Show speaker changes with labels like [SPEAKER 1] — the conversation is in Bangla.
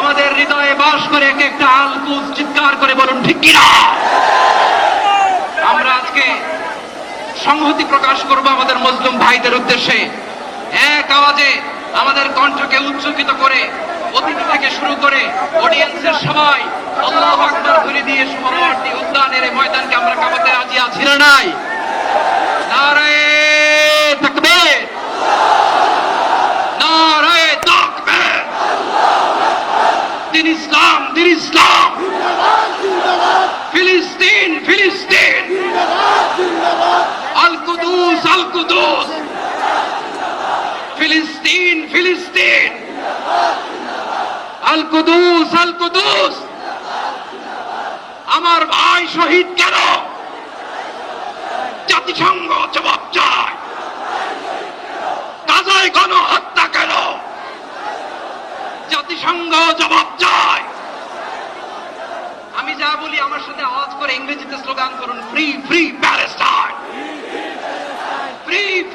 [SPEAKER 1] আমাদের হৃদয়ে বাস করে এক একটা আলকুজ চিৎকার করে বলুন, ঠিক কিনা? আমরা আজকে সংহতি প্রকাশ করব আমাদের মুসলিম ভাইদের উদ্দেশ্যে। এক আওয়াজে আমাদের কণ্ঠকে উচ্চকিত করে অতিথি থেকে শুরু করে অডিয়েন্সের সবাই আল্লাহ আকবার ধরে দিয়ে সমাবর্তী উদ্যানের ময়দানকে আমরা কামাতে রাজি আছি না নাই? কুদুস। ফিলিস্তিন ফিলিস্তিন। আল কুদুস আল কুদুস। আমার ভাই শহীদ কেন? জাতিসংঘ জবাব চায়। গাজায় গণহত্যা কেন? জাতিসংঘ জবাব চায়। আমি যা বলি আমার সাথে আওয়াজ করে ইংরেজিতে স্লোগান করুন free free